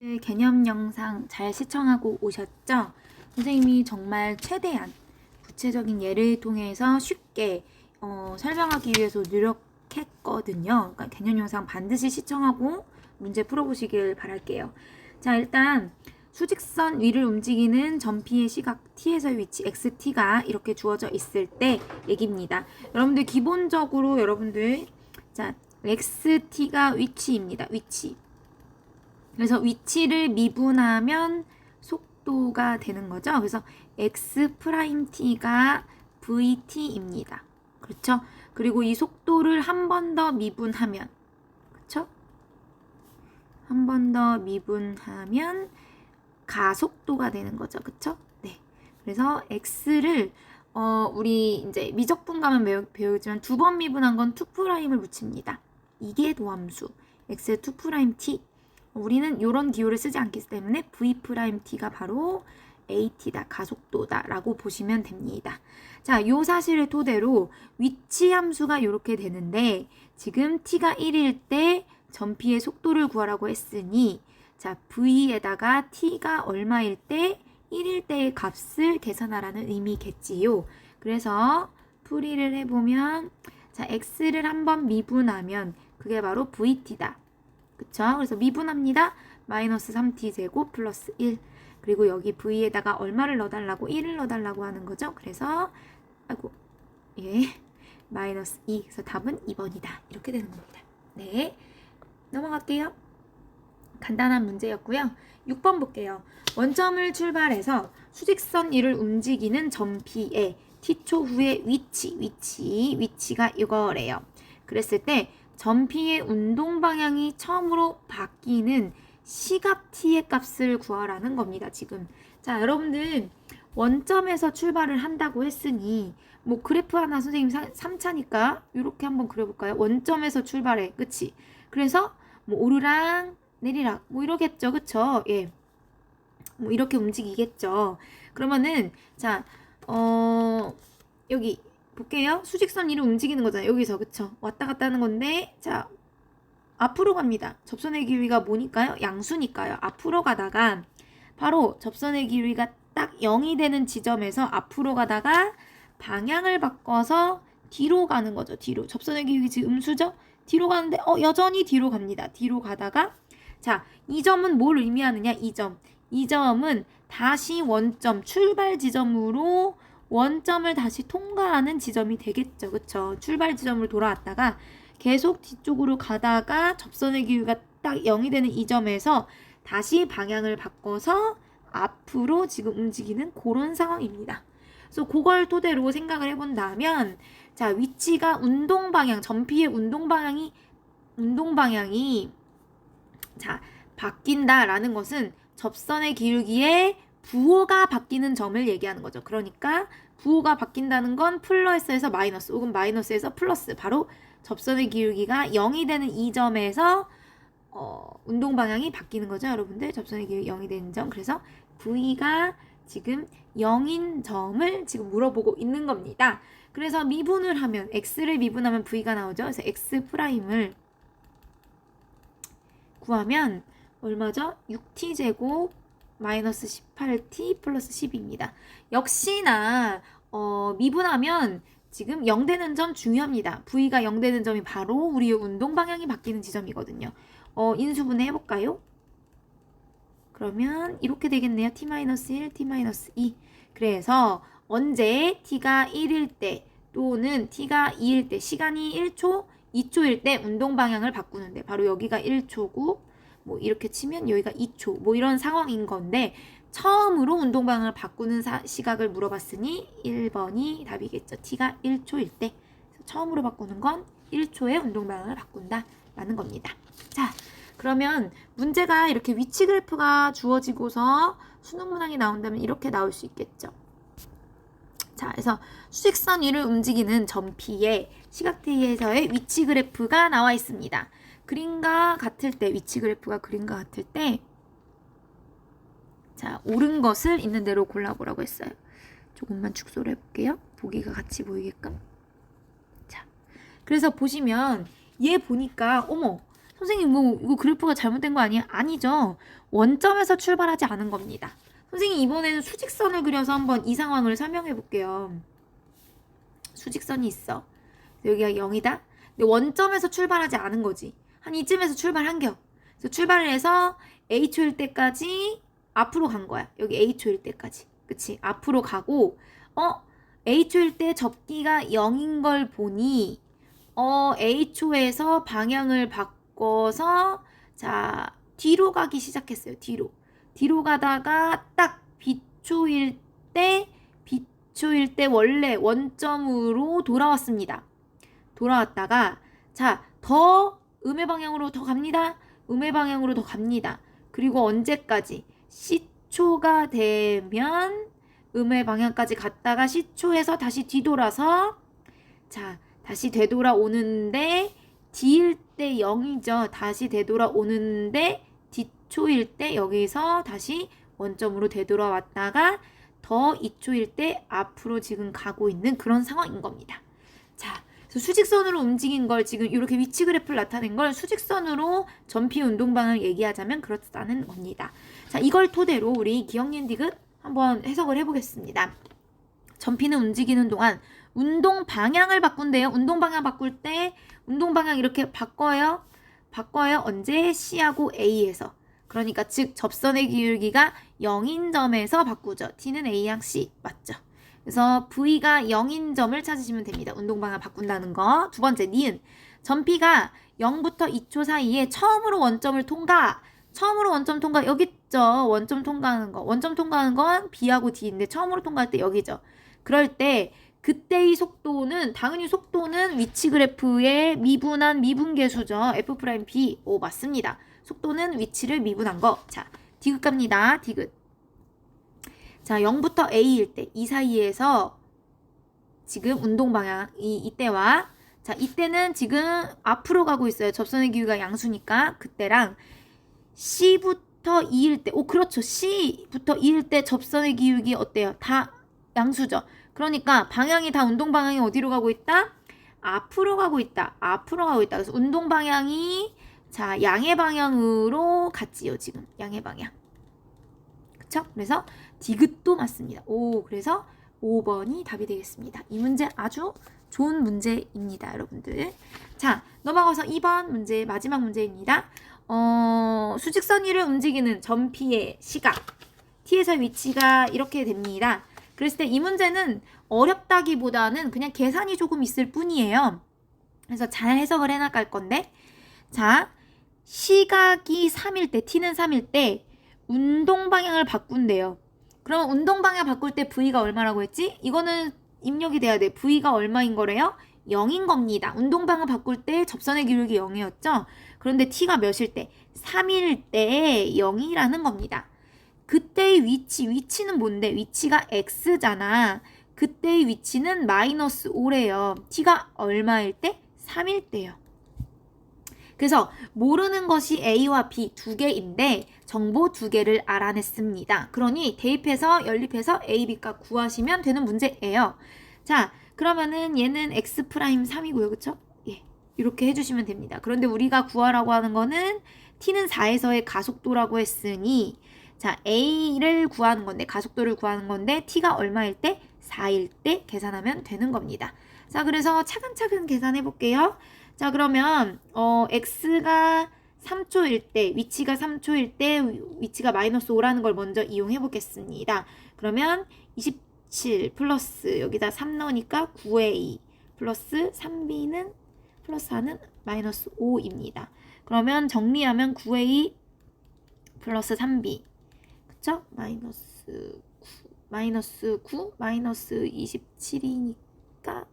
네, 개념 영상 잘 시청하고 오셨죠? 선생님이 정말 최대한 구체적인 예를 통해서 쉽게 어, 설명하기 위해서 노력했거든요. 그러니까 개념 영상 반드시 시청하고 문제 풀어보시길 바랄게요. 자, 일단 수직선 위를 움직이는 전피의 시각 t에서의 위치 xt가 이렇게 주어져 있을 때 얘기입니다. 여러분들 기본적으로 여러분들 자 xt가 위치입니다. 위치. 그래서 위치를 미분하면 속도가 되는 거죠. 그래서 x 프라임 t가 vt입니다. 그렇죠? 그리고 이 속도를 한 번 더 미분하면 그렇죠? 한 번 더 미분하면 가속도가 되는 거죠. 그쵸? 네. 그래서 x를 어, 우리 이제 미적분 가면 배우, 배우지만 두 번 미분한 건 2'을 붙입니다. 이게 도함수 x 2't. 우리는 이런 기호를 쓰지 않기 때문에 v't가 바로 at다, 가속도다 라고 보시면 됩니다. 자, 요 사실을 토대로 위치 함수가 이렇게 되는데 지금 t가 1일 때 전피의 속도를 구하라고 했으니 자, v에다가 t가 얼마일 때 1일 때의 값을 계산하라는 의미겠지요. 그래서 풀이를 해보면 자, x를 한번 미분하면 그게 바로 vt다. 그쵸? 그래서 미분합니다. 마이너스 3t 제곱 플러스 1. 그리고 여기 v에다가 얼마를 넣어달라고 1을 넣어달라고 하는 거죠. 그래서 아이고 예 마이너스 2. 그래서 답은 2번이다. 이렇게 되는 겁니다. 네 넘어갈게요. 간단한 문제였고요. 6번 볼게요. 원점을 출발해서 수직선 위를 움직이는 점피의 t초 후의 위치, 위치, 위치가 이거래요. 그랬을 때 점피의 운동 방향이 처음으로 바뀌는 시각 t의 값을 구하라는 겁니다. 지금 자 여러분들 원점에서 출발을 한다고 했으니 뭐 그래프 하나 선생님 3차니까 이렇게 한번 그려볼까요? 원점에서 출발해, 그치? 그래서 뭐 오르락 내리락 뭐 이러겠죠, 그쵸? 예, 뭐 이렇게 움직이겠죠. 그러면은 자, 어 여기 볼게요. 수직선 위로 움직이는 거잖아요. 여기서 그쵸? 왔다 갔다 하는 건데 자 앞으로 갑니다. 접선의 길이가 뭐니까요? 양수니까요. 앞으로 가다가 바로 접선의 길이가 딱 0이 되는 지점에서 앞으로 가다가 방향을 바꿔서 뒤로 가는 거죠. 뒤로. 접선의 길이 지금 음수죠? 뒤로 가는데 어 여전히 뒤로 갑니다. 뒤로 가다가 자, 이 점은 뭘 의미하느냐? 이 점. 이 점은 다시 원점 출발 지점으로 원점을 다시 통과하는 지점이 되겠죠. 그쵸? 출발 지점으로 돌아왔다가 계속 뒤쪽으로 가다가 접선의 기울기가 딱 0이 되는 이 점에서 다시 방향을 바꿔서 앞으로 지금 움직이는 그런 상황입니다. 그래서 그걸 토대로 생각을 해본다면 자 위치가 운동 방향 전피의 운동 방향이 운동 방향이 자 바뀐다라는 것은 접선의 기울기에 부호가 바뀌는 점을 얘기하는 거죠. 그러니까 부호가 바뀐다는 건 플러스에서 마이너스 혹은 마이너스에서 플러스 바로 접선의 기울기가 0이 되는 이 점에서 어, 운동 방향이 바뀌는 거죠, 여러분들. 접선의 기울기 0이 되는 점. 그래서 V가 지금 0인 점을 지금 물어보고 있는 겁니다. 그래서 미분을 하면 x를 미분하면 v가 나오죠. 그래서 x 프라임을 구하면 얼마죠? 6t 제곱 마이너스 18t 플러스 10입니다. 역시나 어, 미분하면 지금 0 되는 점 중요합니다. v가 0 되는 점이 바로 우리의 운동 방향이 바뀌는 지점이거든요. 어, 인수분해 해볼까요? 그러면 이렇게 되겠네요. t-1, t-2. 그래서 언제 t가 1일 때 또는 t가 2일 때 시간이 1초, 2초일 때 운동 방향을 바꾸는데 바로 여기가 1초고 뭐 이렇게 치면 여기가 2초 뭐 이런 상황인 건데 처음으로 운동 방향을 바꾸는 사, 시각을 물어봤으니 1번이 답이겠죠. t가 1초일 때 처음으로 바꾸는 건 1초의 운동 방향을 바꾼다 라는 겁니다. 자, 그러면 문제가 이렇게 위치 그래프가 주어지고서 수능 문항이 나온다면 이렇게 나올 수 있겠죠. 자, 그래서 수직선 위를 움직이는 점피의 시각대에서의 위치 그래프가 나와 있습니다. 그림과 같을 때, 위치 그래프가 그림과 같을 때, 자, 옳은 것을 있는 대로 골라보라고 했어요. 조금만 축소를 해볼게요. 보기가 같이 보이게끔. 자, 그래서 보시면 얘 보니까, 어머, 선생님 뭐 이거 그래프가 잘못된 거 아니야? 아니죠. 원점에서 출발하지 않은 겁니다. 선생님 이번에는 수직선을 그려서 한번 이 상황을 설명해 볼게요. 수직선이 있어. 여기가 0이다. 근데 원점에서 출발하지 않은 거지. 한 이쯤에서 출발한 겨. 그래서 출발을 해서 H일 때까지 앞으로 간 거야. 여기 H일 때까지. 그치? 앞으로 가고 어? H일 때 접기가 0인 걸 보니 어 H호에서 방향을 바꿔서 자 뒤로 가기 시작했어요. 뒤로. 뒤로 가다가 딱 B초일 때 B초일 때 원래 원점으로 돌아왔습니다. 돌아왔다가 자 더 음의 방향으로 더 갑니다. 음의 방향으로 더 갑니다. 그리고 언제까지? C초가 되면 음의 방향까지 갔다가 C초에서 다시 뒤돌아서 자 다시 되돌아오는데 D일 때 0이죠. 다시 되돌아오는데 D초일 때 여기서 다시 원점으로 되돌아왔다가 더 2초일 때 앞으로 지금 가고 있는 그런 상황인 겁니다. 자, 수직선으로 움직인 걸 지금 이렇게 위치 그래프를 나타낸 걸 수직선으로 전피 운동 방향을 얘기하자면 그렇다는 겁니다. 자, 이걸 토대로 우리 기억년 디귿 한번 해석을 해보겠습니다. 전피는 움직이는 동안 운동 방향을 바꾼대요. 운동 방향 바꿀 때 운동 방향 이렇게 바꿔요. 바꿔요. 언제 C하고 A에서. 그러니까 즉 접선의 기울기가 0인 점에서 바꾸죠. T는 A양 C 맞죠? 그래서 V가 0인 점을 찾으시면 됩니다. 운동 방향 바꾼다는 거. 두 번째 니은 전피가 0부터 2초 사이에 처음으로 원점을 통과. 처음으로 원점 통과 여기 있죠. 원점 통과하는 거. 원점 통과하는 건 B하고 D인데 처음으로 통과할 때 여기죠. 그럴 때 그때의 속도는 당연히 속도는 위치 그래프의 미분한 미분계수죠. F 프라임 B. 오 맞습니다. 속도는 위치를 미분한 거. 자, 디귿 갑니다. 디귿. 자, 0부터 A일 때 이 사이에서 지금 운동 방향 이 이때와 자, 이때는 지금 앞으로 가고 있어요. 접선의 기울기가 양수니까 그때랑 C부터 2일 때, 오, 그렇죠. C부터 2일 때 접선의 기울기 어때요? 다 양수죠. 그러니까 방향이 다 운동 방향이 어디로 가고 있다? 앞으로 가고 있다. 앞으로 가고 있다. 그래서 운동 방향이 자, 양의 방향으로 갔지요, 지금. 양의 방향. 그쵸? 그래서 디귿도 맞습니다. 오, 그래서 5번이 답이 되겠습니다. 이 문제 아주 좋은 문제입니다, 여러분들. 자, 넘어가서 2번 문제, 마지막 문제입니다. 어, 수직선 위를 움직이는 전피의 시각. T에서 위치가 이렇게 됩니다. 그랬을 때 이 문제는 어렵다기보다는 그냥 계산이 조금 있을 뿐이에요. 그래서 잘 해석을 해나갈 건데, 자, 시각이 3일 때, T는 3일 때, 운동 방향을 바꾼대요. 그럼 운동 방향 바꿀 때 V가 얼마라고 했지? 이거는 입력이 돼야 돼. V가 얼마인 거래요? 0인 겁니다. 운동 방향 바꿀 때 접선의 기울기 0이었죠? 그런데 T가 몇일 때? 3일 때 0이라는 겁니다. 그때의 위치, 위치는 뭔데? 위치가 X잖아. 그때의 위치는 마이너스 5래요. T가 얼마일 때? 3일 때요. 그래서 모르는 것이 A와 B 두 개인데 정보 두 개를 알아냈습니다. 그러니 대입해서 연립해서 A, B값 구하시면 되는 문제예요. 자, 그러면은 얘는 X 프라임 3이고요. 그쵸? 예. 이렇게 해주시면 됩니다. 그런데 우리가 구하라고 하는 거는 T는 4에서의 가속도라고 했으니 자, A를 구하는 건데 가속도를 구하는 건데 T가 얼마일 때? 4일 때 계산하면 되는 겁니다. 자, 그래서 차근차근 계산해 볼게요. 자, 그러면 어 x가 3초일 때, 위치가 3초일 때 위치가 마이너스 5라는 걸 먼저 이용해 보겠습니다. 그러면 27 플러스 여기다 3 넣으니까 9a 플러스 3b는 플러스 4는 마이너스 5입니다. 그러면 정리하면 9a 플러스 3b 그쵸? 마이너스 9 마이너스 9 마이너스 27이니까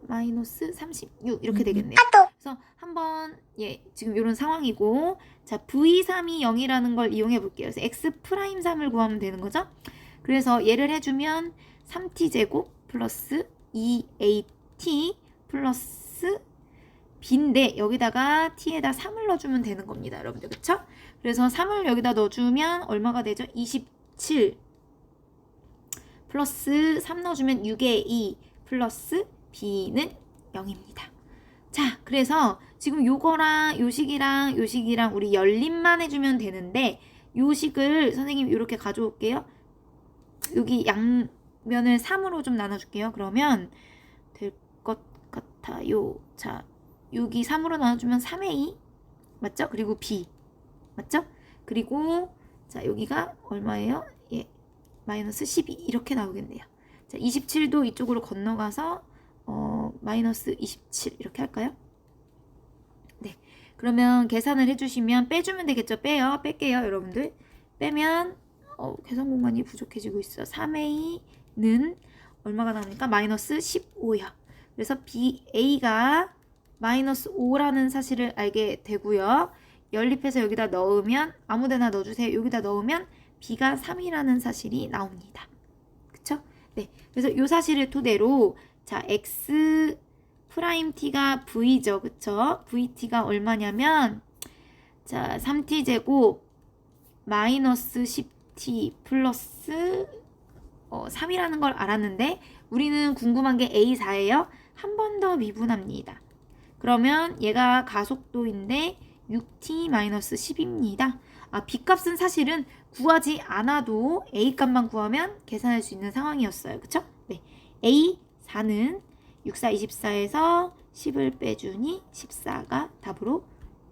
마이너스 36 이렇게 되겠네요. 그래서 한번 예 지금 이런 상황이고 자 v3이 0이라는 걸 이용해 볼게요. 그래서 x 프라임 3을 구하면 되는 거죠. 그래서 얘를 해주면 3t 제곱 플러스 2at 플러스 b인데 여기다가 t에다 3을 넣어주면 되는 겁니다, 여러분들 그쵸? 그래서 3을 여기다 넣어주면 얼마가 되죠? 27 플러스 3 넣어주면 6의 2 플러스 b는 0입니다. 자, 그래서 지금 요거랑 요식이랑 요식이랑 우리 열림만 해주면 되는데 요식을 선생님 이렇게 가져올게요. 여기 양면을 3으로 좀 나눠줄게요. 그러면 될 것 같아요. 자, 여기 3으로 나눠주면 3의 2 맞죠? 그리고 B 맞죠? 그리고 자 여기가 얼마예요? 예, 마이너스 12 이렇게 나오겠네요. 자, 27도 이쪽으로 건너가서 어, 마이너스 27 이렇게 할까요? 네. 그러면 계산을 해주시면 빼주면 되겠죠? 빼요. 뺄게요, 여러분들. 빼면 어, 계산 공간이 부족해지고 있어. 3a 는 얼마가 나옵니까? 마이너스 15요. 그래서 b a가 마이너스 5라는 사실을 알게 되고요. 연립해서 여기다 넣으면 아무데나 넣어주세요. 여기다 넣으면 b가 3이라는 사실이 나옵니다. 그쵸? 네. 그래서 이 사실을 토대로 자 x 프라임 t가 v죠. 그쵸? vt가 얼마냐면 자 3t 제곱 마이너스 10t 플러스 어, 3이라는 걸 알았는데 우리는 궁금한 게 a4예요. 한 번 더 미분합니다. 그러면 얘가 가속도인데 6t-10입니다. 아, b 값은 사실은 구하지 않아도 a 값만 구하면 계산할 수 있는 상황이었어요. 그쵸? 네. A4는 6, 4, 24에서 10을 빼주니 14가 답으로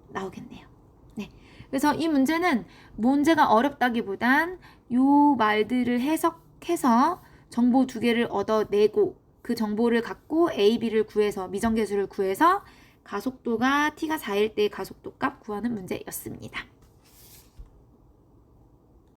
나오겠네요. 네. 그래서 이 문제는 문제가 어렵다기보단 요 말들을 해석해서 정보 두 개를 얻어내고 그 정보를 갖고 A, B를 구해서 미정계수를 구해서 가속도가 t가 4일 때 가속도 값 구하는 문제였습니다.